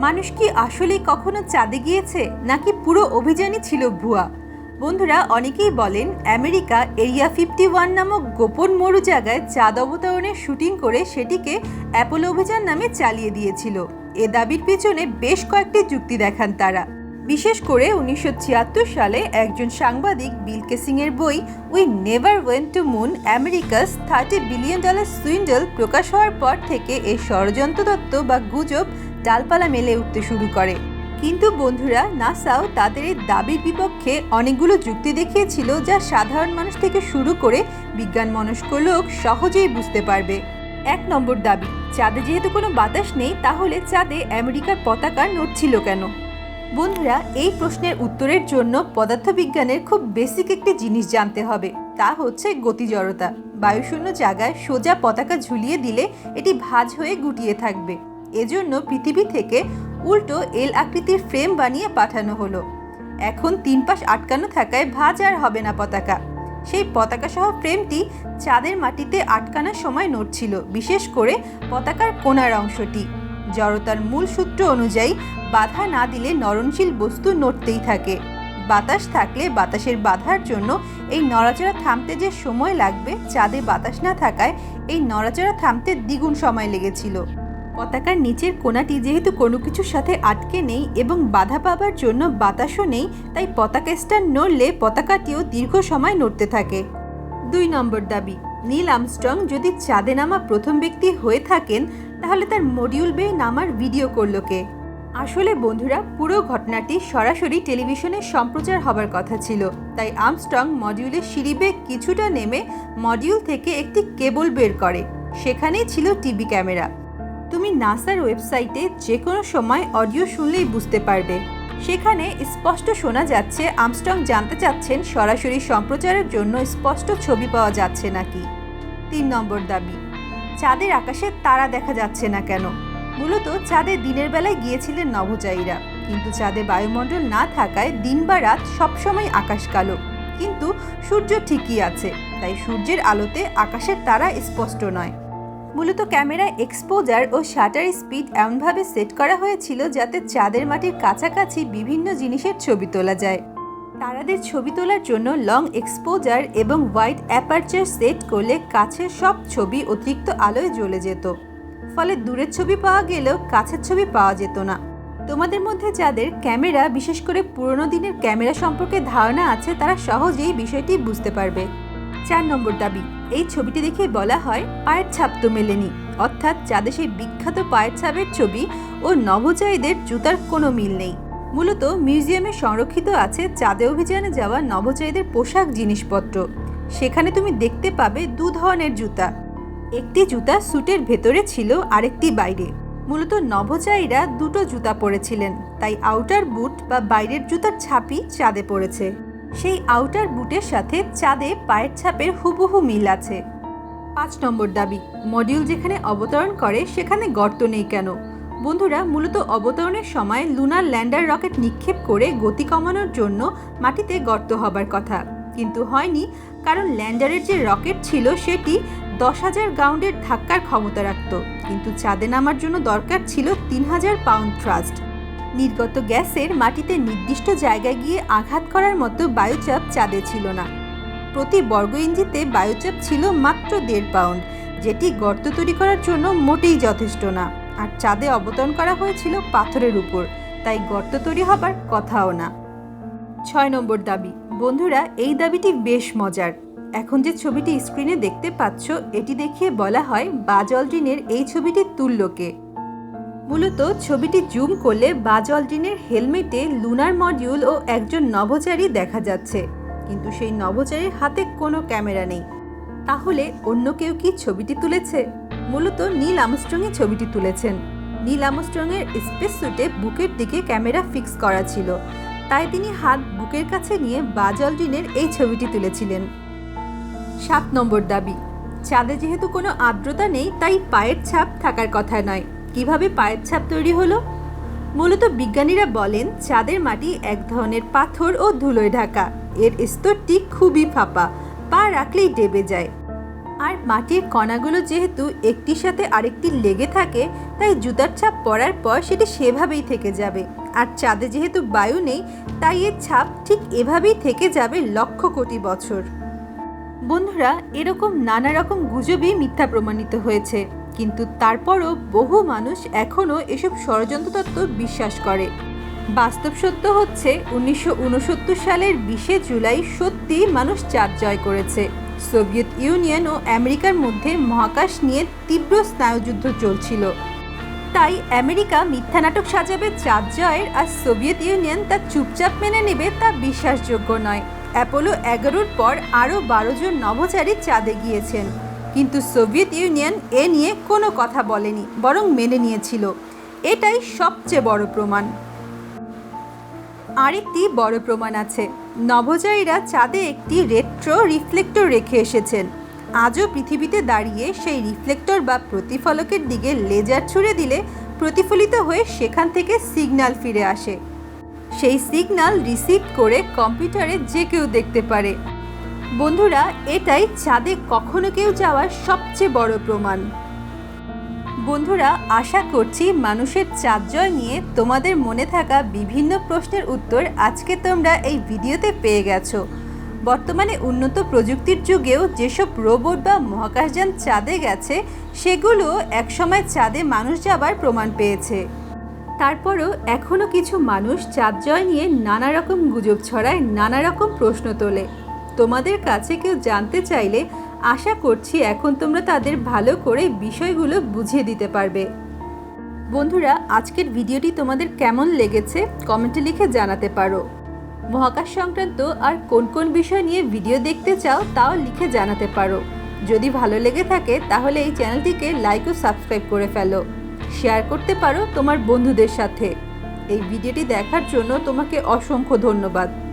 মানুষ কি আসলেই কখনো চাঁদে গিয়েছে? নাকি পুরো অভিযানই ছিল ভুয়া? বন্ধুরা, অনেকেই বলেন আমেরিকা এরিয়া ফিফটি ওয়ান নামক গোপন মরু জায়গায় চাঁদ অবতরণের শুটিং করে সেটিকে অ্যাপোলো অভিযান নামে চালিয়ে দিয়েছিল। এ দাবির পেছনে বেশ কয়েকটি যুক্তি দেখান তারা। বিশেষ করে উনিশশো ছিয়াত্তর সালে একজন সাংবাদিক বিল কেসিংয়ের বই we never went to moon America's thirty billion dollar swindle প্রকাশ হওয়ার পর থেকে এই ষড়যন্ত্র তত্ত্ব বা গুজব ডালপালা মেলে উঠতে শুরু করে। কিন্তু বন্ধুরা, নাসাও তাদের এই দাবির বিপক্ষে অনেকগুলো যুক্তি দেখিয়েছিল যা সাধারণ মানুষ থেকে শুরু করে বিজ্ঞান মনস্ক লোক সহজেই বুঝতে পারবে। এক নম্বর দাবি, চাঁদে যেহেতু কোনো বাতাস নেই, তাহলে চাঁদে আমেরিকার পতাকা নড়ছিল কেন? বন্ধুরা, এই প্রশ্নের উত্তরের জন্য পদার্থবিজ্ঞানের খুব বেসিক একটি জিনিস জানতে হবে। তা হচ্ছে গতি জড়তা বায়ুশূন্য জায়গায় সোজা পতাকা ঝুলিয়ে দিলে এটি ভাঁজ হয়ে গুটিয়ে থাকবে। এজন্য পৃথিবী থেকে উল্টো এল আকৃতির ফ্রেম বানিয়ে পাঠানো হলো। এখন তিন পাশ আটকানো থাকায় ভাঁজ আর হবে না পতাকা। সেই পতাকা সহ ফ্রেমটি চাঁদের মাটিতে আটকানোর সময় নড়ছিল, বিশেষ করে পতাকার কোনার অংশটি। জড়তার মূল সূত্র অনুযায়ী, বাধা না দিলে নরণশীল বস্তু নড়তেই থাকে। বাতাস থাকলে বাতাসের বাধার জন্য এই নড়াচড়া থামতে যে সময় লাগবে, চাঁদে বাতাস না থাকায় এই নড়াচড়া থামতে দ্বিগুণ সময় লেগেছিল। পতাকার নিচের কোনাটি যেহেতু কোনো কিছুর সাথে আটকে নেই এবং বাধা পাবার জন্য বাতাসও নেই, তাই পতাকা স্ট্যান্ড নড়লে পতাকাটিও দীর্ঘ সময় নড়তে থাকে। দুই নম্বর দাবি, নীল আমস্ট্রং যদি চাঁদে নামা প্রথম ব্যক্তি হয়ে থাকেন তাহলে তার মডিউল বেয়ে নামার ভিডিও করল কে? আসলে বন্ধুরা, পুরো ঘটনাটি সরাসরি টেলিভিশনে সম্প্রচার হবার কথা ছিল। তাই আমস্ট্রং মডিউলের সিঁড়ি বেয়ে কিছুটা নেমে মডিউল থেকে একটি কেবল বের করে। সেখানেই ছিল টিভি ক্যামেরা তুমি নাসার ওয়েবসাইটে যে কোনো সময় অডিও শুনলেই বুঝতে পারবে। সেখানে স্পষ্ট শোনা যাচ্ছে আমস্ট্রং জানতে চাচ্ছেন সরাসরি সম্প্রচারের জন্য স্পষ্ট ছবি পাওয়া যাচ্ছে নাকি। তিন নম্বর দাবি চাঁদের আকাশে তারা দেখা যাচ্ছে না কেন? মূলত চাঁদে দিনের বেলায় গিয়েছিলেন নভোচারীরা কিন্তু চাঁদে বায়ুমণ্ডল না থাকায় দিন বা রাত সবসময় আকাশ কালো। কিন্তু সূর্য ঠিকই আছে, তাই সূর্যের আলোতে আকাশের তারা স্পষ্ট নয়। মূলত ক্যামেরায় এক্সপোজার ও শাটার স্পিড এমনভাবে সেট করা হয়েছিল যাতে চাঁদের মাটির কাছাকাছি বিভিন্ন জিনিসের ছবি তোলা যায়। তারাদের ছবি তোলার জন্য লং এক্সপোজার এবং হোয়াইট অ্যাপারচার সেট করলে কাছের সব ছবি অতিরিক্ত আলোয় জ্বলে যেত। ফলে দূরের ছবি পাওয়া গেলেও কাছের ছবি পাওয়া যেত না। তোমাদের মধ্যে যাদের ক্যামেরা, বিশেষ করে পুরনো দিনের ক্যামেরা সম্পর্কে ধারণা আছে, তারা সহজেই বিষয়টি বুঝতে পারবে। চার নম্বর দাবি, এই ছবিটি দেখে বলা হয়, পায়ের ছাপ তো মেলেনি। অর্থাৎ যাদের সেই বিখ্যাত পায়ের ছাপের ছবি ও নভোচারীদের জুতার কোনো মিল নেই। মূলত মিউজিয়ামে সংরক্ষিত আছে চাঁদে অভিযানে যাওয়া নভোচারীদের পোশাক জিনিসপত্র। সেখানে তুমি দেখতে পাবে দু ধরনের জুতা। একটি জুতা স্যুটের ভেতরে ছিল, আরেকটি বাইরে। মূলত নভোচারীরা দুটো জুতা পরেছিলেন, তাই আউটার বুট বা বাইরের জুতার ছাপই চাঁদে পড়েছে। সেই আউটার বুটের সাথে চাঁদে পায়ের ছাপের হুবহু মিল আছে। পাঁচ নম্বর দাবি, মডিউল যেখানে অবতরণ করে সেখানে গর্ত নেই কেন? বন্ধুরা, মূলত অবতরণের সময় লুনার ল্যান্ডার রকেট নিক্ষেপ করে গতি কমানোর জন্য মাটিতে গর্ত হবার কথা। কিন্তু হয়নি, কারণ ল্যান্ডারের যে রকেট ছিল সেটি দশ হাজার গাউন্ডের ধাক্কার ক্ষমতা রাখত। কিন্তু চাঁদে নামার জন্য দরকার ছিল তিন হাজার পাউন্ড থ্রাস্ট নির্গত গ্যাসের মাটিতে নির্দিষ্ট জায়গায় গিয়ে আঘাত করার মতো বায়ুচাপ চাঁদে ছিল না। প্রতি বর্গ ইঞ্জিতে বায়ুচাপ ছিল মাত্র দেড় পাউন্ড যেটি গর্ত তৈরি করার জন্য মোটেই যথেষ্ট না। আর চাঁদে অবতরণ করা হয়েছিল পাথরের উপর, তাই গর্ত তৈরি হবার কথাও না। ছয় নম্বর দাবি, বন্ধুরা, এই দাবিটি বেশ মজার। এখন যে ছবিটি স্ক্রিনে দেখতে পাচ্ছ, এটি দেখিয়ে বলা হয় বাজ অলড্রিনের এই ছবিটি তুল্যকে মূলত ছবিটি জুম করলে বাজ অলড্রিনের হেলমেটে লুনার মডিউল ও একজন নভোচারী দেখা যাচ্ছে। কিন্তু সেই নভোচারীর হাতে কোনো ক্যামেরা নেই। তাহলে অন্য কেউ কি ছবিটি তুলেছে? মূলত নীল আমস্ট্রংই ছবিটি তুলেছেন। নীল আমস্ট্রংয়ের স্পেস স্যুটে বুকের দিকে ক্যামেরা ফিক্স করা ছিল। তাই তিনি হাত বুকের কাছে নিয়ে বাজ অলড্রিনের এই ছবিটি তুলেছিলেন। সাত নম্বর দাবি চাঁদে যেহেতু কোনো আর্দ্রতা নেই, তাই পায়ের ছাপ থাকার কথা নয়। কীভাবে পায়ের ছাপ তৈরি হলো? মূলত বিজ্ঞানীরা বলেন চাঁদের মাটি এক ধরনের পাথর ও ধুলোয় ঢাকা। এর স্তরটি খুবই ফাঁপা, পা রাখলেই ডেবে যায়। আর মাটির কণাগুলো যেহেতু একটির সাথে আরেকটি লেগে থাকে, তাই জুতার ছাপ পরার পর সেটি সেভাবেই থেকে যাবে। আর চাঁদে যেহেতু বায়ু নেই, তাই এর ছাপ ঠিক এভাবেই থেকে যাবে লক্ষ কোটি বছর। বন্ধুরা, এরকম নানা রকম গুজবই মিথ্যা প্রমাণিত হয়েছে। কিন্তু তারপরও বহু মানুষ এখনও এসব ষড়যন্ত্র তত্ত্ব বিশ্বাস করে। বাস্তব সত্য হচ্ছে, উনিশশো উনসত্তর সালের বিশে জুলাই সত্যি মানুষ চাঁদ জয় করেছে। সোভিয়েত ইউনিয়ন ও আমেরিকার মধ্যে মহাকাশ নিয়ে তীব্র স্নায়ুযুদ্ধ চলছিল। তাই আমেরিকা মিথ্যা নাটক সাজাবে চাঁদ জয়ের আর সোভিয়েত ইউনিয়ন তা চুপচাপ মেনে নেবে তা বিশ্বাসযোগ্য নয়। অ্যাপোলো এগারোর পর আরও বারো জন নভোচারী চাঁদে গিয়েছেন। কিন্তু সোভিয়েত ইউনিয়ন এ নিয়ে কোনো কথা বলেনি, বরং মেনে নিয়েছিল। এটাই সবচেয়ে বড় প্রমাণ। আরেকটি বড় প্রমাণ আছে। নভোচারীরা চাঁদে একটি রেট্রো রিফ্লেক্টর রেখে এসেছেন। আজও পৃথিবীতে দাঁড়িয়ে সেই রিফ্লেক্টর বা প্রতিফলকের দিকে লেজার ছুড়ে দিলে প্রতিফলিত হয়ে সেখান থেকে সিগন্যাল ফিরে আসে। সেই সিগন্যাল রিসিভ করে কম্পিউটারে যে কেউ দেখতে পারে। বন্ধুরা, এটাই চাঁদে কখনো কেউ যাওয়ার সবচেয়ে বড় প্রমাণ। বন্ধুরা, আশা করছি মানুষের চাঁদ জয় নিয়ে তোমাদের মনে থাকা বিভিন্ন প্রশ্নের উত্তর আজকে তোমরা এই ভিডিওতে পেয়ে গেছো। বর্তমানে উন্নত প্রযুক্তির যুগেও যেসব রোবট বা মহাকাশযান চাঁদে গেছে, সেগুলো একসময় চাঁদে মানুষ যাবার প্রমাণ পেয়েছে। তারপরও এখনও কিছু মানুষ চাঁদ জয় নিয়ে নানা রকম গুজব ছড়ায়, নানা রকম প্রশ্ন তোলে। তোমাদের কাছে কেউ জানতে চাইলে আশা করছি এখন তোমরা তাদের ভালো করে বিষয়গুলো বুঝিয়ে দিতে পারবে। বন্ধুরা, আজকের ভিডিওটি তোমাদের কেমন লেগেছে কমেন্টে লিখে জানাতে পারো। মহাকাশ সংক্রান্ত আর কোন কোন বিষয় নিয়ে ভিডিও দেখতে চাও তাও লিখে জানাতে পারো। যদি ভালো লেগে থাকে, তাহলে এই চ্যানেলটিকে লাইক ও সাবস্ক্রাইব করে ফেলো। শেয়ার করতে পারো তোমার বন্ধুদের সাথে। এই ভিডিওটি দেখার জন্য তোমাকে অসংখ্য ধন্যবাদ।